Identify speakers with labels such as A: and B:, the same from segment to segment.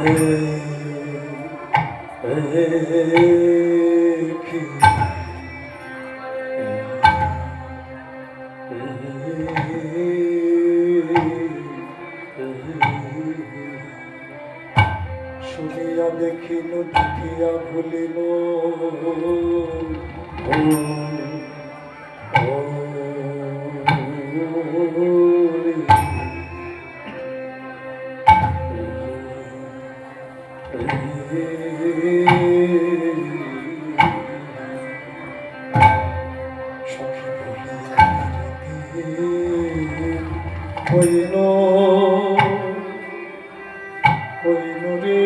A: Hey, hey, hey, hey. হইল হইল রে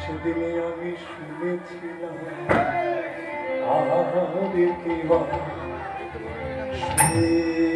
A: সেদিনে আমি শুনেছিলাম আহা দেখি বা শুনে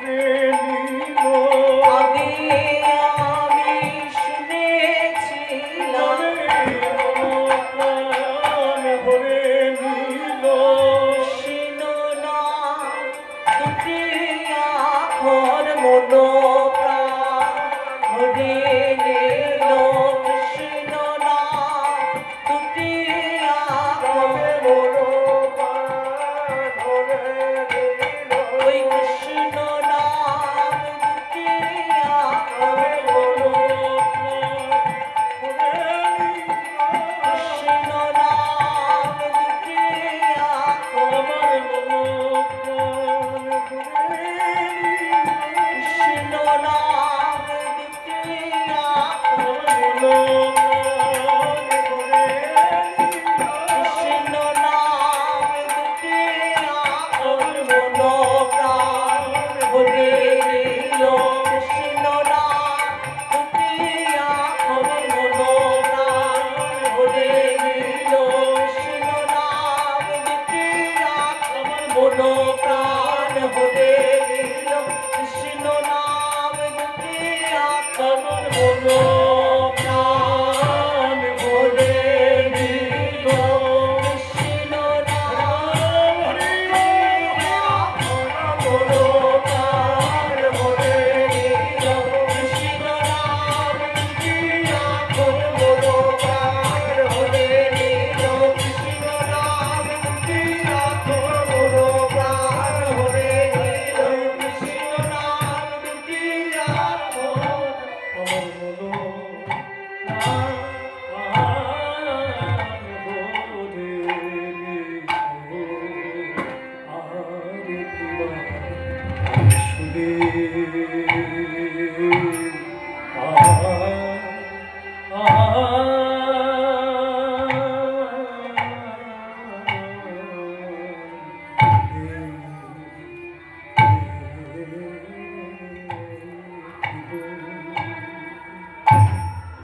B: হবে